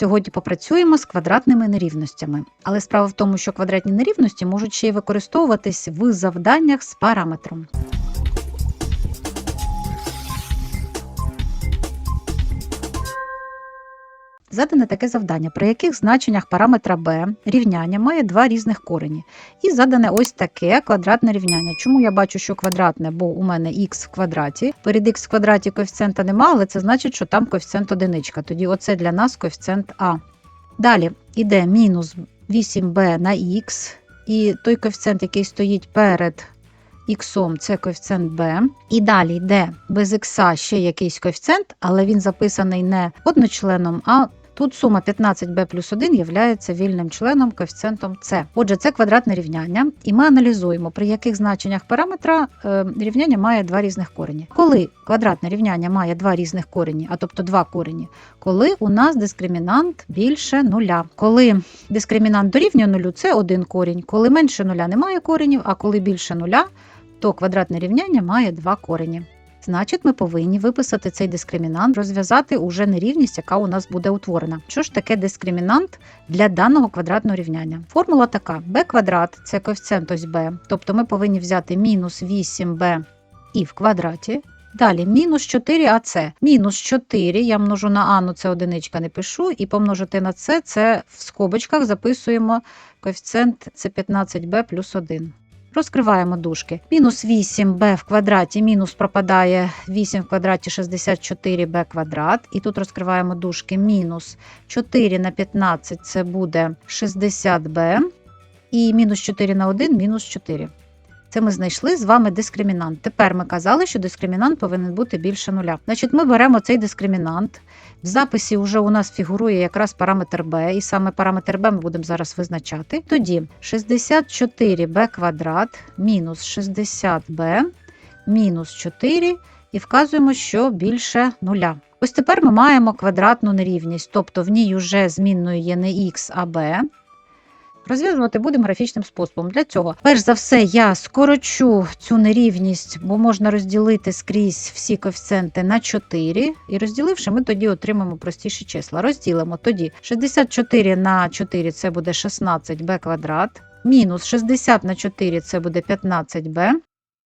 Сьогодні попрацюємо з квадратними нерівностями. Але справа в тому, що квадратні нерівності можуть ще й використовуватись в завданнях з параметром. Задане таке завдання, при яких значеннях параметра b рівняння має два різних корені. І задане ось таке квадратне рівняння. Чому я бачу, що квадратне, бо у мене х в квадраті. Перед х в квадраті коефіцієнта нема, але це значить, що там коефіцієнт одиничка. Тоді оце для нас коефіцієнт А. Далі йде мінус 8b на х, і той коефіцієнт, який стоїть перед х, це коефіцієнт b. І далі йде без х ще якийсь коефіцієнт, але він записаний не одночленом, а Тут сума 15b плюс 1 є вільним членом коефіцієнтом c. Отже, це квадратне рівняння, і ми аналізуємо, при яких значеннях параметра е, рівняння має два різних корені. Коли квадратне рівняння має два різних корені, а тобто два корені, коли у нас дискримінант більше нуля. Коли дискримінант дорівнює нулю, це один корінь. Коли менше нуля немає коренів, а коли більше нуля, то квадратне рівняння має два корені. Значить, ми повинні виписати цей дискримінант, розв'язати уже нерівність, яка у нас буде утворена. Що ж таке дискримінант для даного квадратного рівняння? Формула така: b квадрат це коефіцієнт ось b, тобто ми повинні взяти мінус 8b і в квадраті. Далі мінус 4АЦ. Мінус 4 я множу на А, ну це одиничка не пишу, і помножити на С, це в скобочках записуємо коефіцієнт це 15b плюс 1. Розкриваємо дужки. Мінус 8b в квадраті, мінус пропадає 8 в квадраті 64b квадрат. І тут розкриваємо дужки. Мінус 4 на 15 це буде 60b. І мінус 4 на 1 мінус 4. Це ми знайшли з вами дискримінант. Тепер ми казали, що дискримінант повинен бути більше нуля. Значить, ми беремо цей дискримінант. В записі вже у нас фігурує якраз параметр b, і саме параметр b ми будемо зараз визначати. Тоді 64b квадрат мінус 60b мінус 4 і вказуємо, що більше нуля. Ось тепер ми маємо квадратну нерівність, тобто в ній вже змінною є не х, а b. Розв'язувати будемо графічним способом. Для цього, перш за все, я скорочу цю нерівність, бо можна розділити скрізь всі коефіцієнти на 4. І розділивши, ми тоді отримаємо простіші числа. Розділимо тоді 64 на 4 це буде 16b квадрат, мінус 60 на 4 це буде 15b.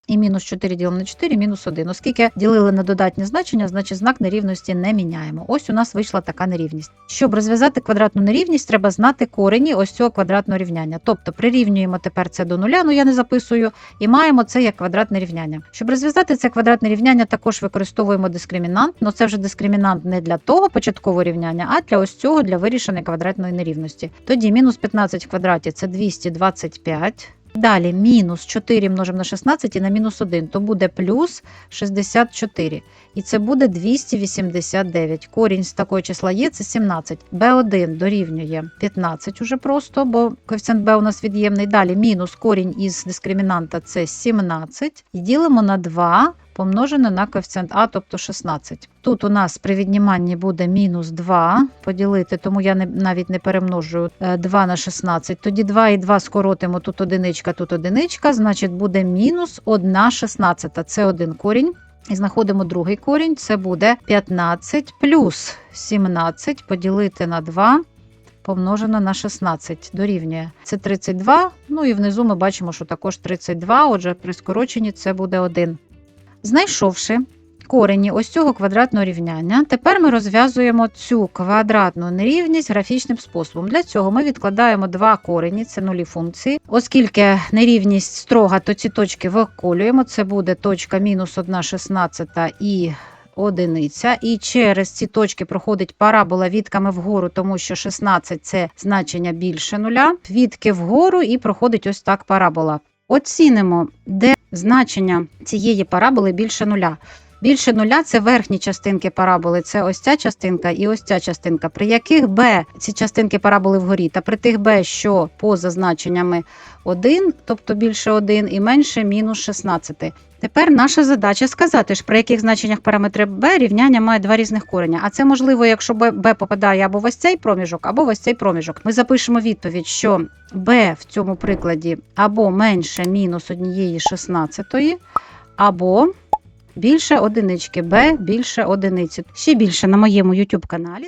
І мінус 4 ділимо на 4, мінус 1. Оскільки ділили на додатні значення, значить знак нерівності не міняємо. Ось у нас вийшла така нерівність. Щоб розв'язати квадратну нерівність, треба знати корені ось цього квадратного рівняння. Тобто прирівнюємо тепер це до нуля, ну я не записую, і маємо це як квадратне рівняння. Щоб розв'язати це квадратне рівняння, також використовуємо дискримінант. але це вже дискримінант не для того початкового рівняння, а для ось цього для вирішення квадратної нерівності. Тоді мінус 15 в квадраті це 225. Далі мінус 4 множимо на 16 і на мінус 1, то буде плюс 64. І це буде 289. Корінь з такого числа є, це 17. b1 дорівнює 15 уже просто, бо коефіцієнт b у нас від'ємний. Далі мінус корінь із дискримінанта це 17. І ділимо на 2 помножене на коефіцієнт А, тобто 16. Тут у нас при відніманні буде мінус 2 поділити, тому я не, навіть не перемножую 2 на 16. Тоді 2 і 2 скоротимо, тут одиничка, тут одиничка, значить буде мінус 1 16. Це один корінь. І знаходимо другий корінь, це буде 15 плюс 17 поділити на 2 помножено на 16 дорівнює. Це 32, ну і внизу ми бачимо, що також 32, отже, при скороченні це буде 1. Знайшовши корені ось цього квадратного рівняння, тепер ми розв'язуємо цю квадратну нерівність графічним способом. Для цього ми відкладаємо два корені, це нулі функції. Оскільки нерівність строга, то ці точки виколюємо. Це буде точка мінус 1 шістнадцята і одиниця. І через ці точки проходить парабола відками вгору, тому що 16 це значення більше нуля. Відки вгору і проходить ось так парабола. Оцінимо, де значення цієї параболи більше нуля. Більше нуля це верхні частинки параболи, це ось ця частинка і ось ця частинка, при яких b ці частинки параболи вгорі, та при тих b, що поза значеннями 1, тобто більше 1 і менше мінус 16. Тепер наша задача сказати, ж, при яких значеннях параметри b рівняння має два різних кореня. А це можливо, якщо b попадає або в ось цей проміжок, або в ось цей проміжок. Ми запишемо відповідь, що b в цьому прикладі або менше мінус однієї 16, або більше одинички, Б більше одиниці. Ще більше на моєму YouTube каналі.